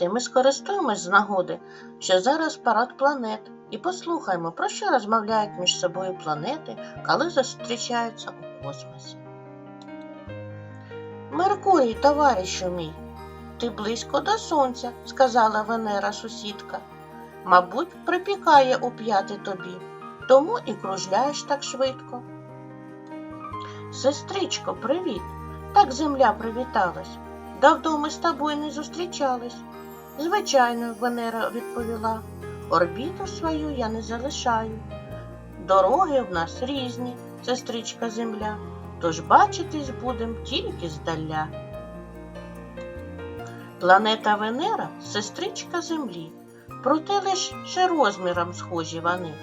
Діти, ми скористуємось з нагоди, що зараз парад планет, і послухаємо, про що розмовляють між собою планети, коли зустрічаються у космосі. Меркурій, товаришу мій, ти близько до сонця, сказала Венера сусідка. Мабуть, припікає у п'яти тобі, тому і кружляєш так швидко. Сестричко, привіт! Так земля привіталась. Давно ми з тобою не зустрічались. Звичайно, Венера відповіла, орбіту свою я не залишаю. Дороги в нас різні, сестричка земля, тож бачитись будем тільки здаля. Планета Венера сестричка Землі, проте лише розміром схожі вони,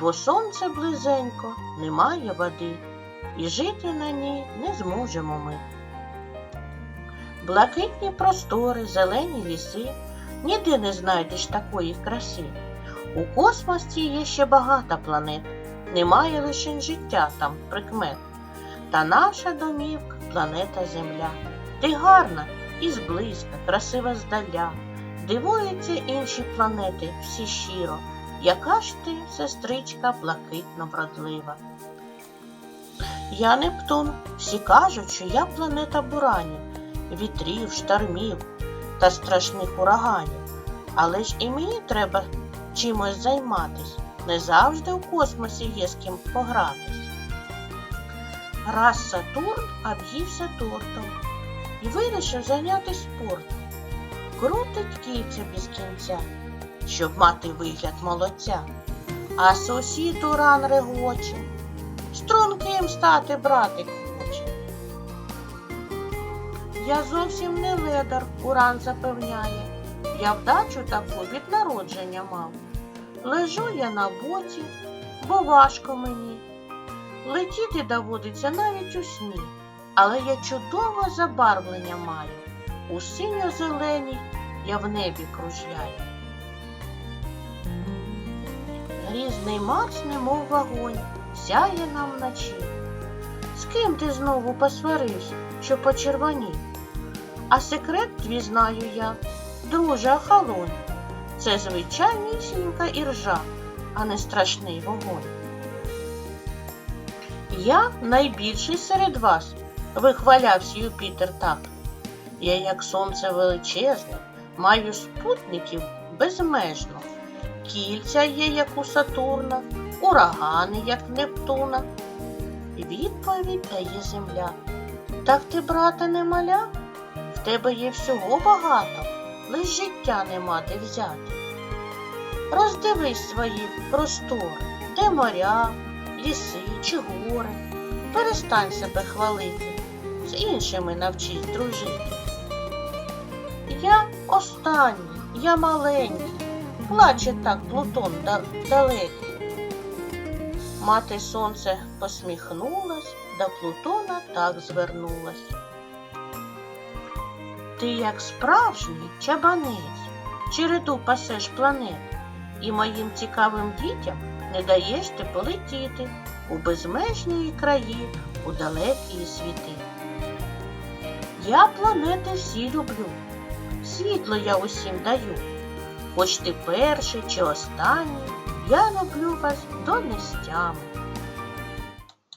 бо сонце близенько, немає води, і жити на ній не зможемо ми. Блакитні простори, зелені ліси, ніде не знайдеш такої краси. У космосі є ще багато планет, немає лише життя там прикмет. Та наша домівка планета Земля. Ти гарна і зблизька, красива здаля. Дивуються інші планети всі щиро, яка ж ти, сестричка, блакитно вродлива. Я Нептун, всі кажуть, що я планета буранів, вітрів, штормів та страшних ураганів. Але ж і мені треба чимось займатись. Не завжди у космосі є з ким погратись. Раз Сатурн об'ївся тортом і вирішив зайнятися спортом. Крутить кільця без кінця, щоб мати вигляд молодця. А сусід уран регоче, струнким стати братик. Я зовсім не ледар, уран запевняє. Я вдачу таку від народження мав. Лежу я на боці, бо важко мені. Летіти доводиться навіть у сні, але я чудове забарвлення маю. У синьо-зеленій я в небі кружляю. Грізний Марс, немов вогонь, сяє нам вночі. З ким ти знову посварився, що почервонів? А секрет твій знаю я, друже охолонь. Це звичайнісінька іржа, а не страшний вогонь. Я найбільший серед вас, вихвалявся Юпітер так. Я, як сонце величезне, маю спутників безмежно. Кільця є, як у Сатурна, урагани, як Нептуна. Відповідь дає земля. Так ти, брате, не маля? Тебе є всього багато, лиш життя нема де взяти. Роздивись свої простори, де моря, ліси чи гори. Перестань себе хвалити, з іншими навчись дружити. Я останній, я маленький, плаче так Плутон да- далекий. Мати сонце посміхнулась, до Плутона так звернулась. Ти, як справжній чабанець, череду пасеш планет, і моїм цікавим дітям не даєш ти полетіти у безмежні краї, у далекі світи. Я планети всі люблю, світло я усім даю. Хоч ти перший чи останній, я люблю вас до нестями.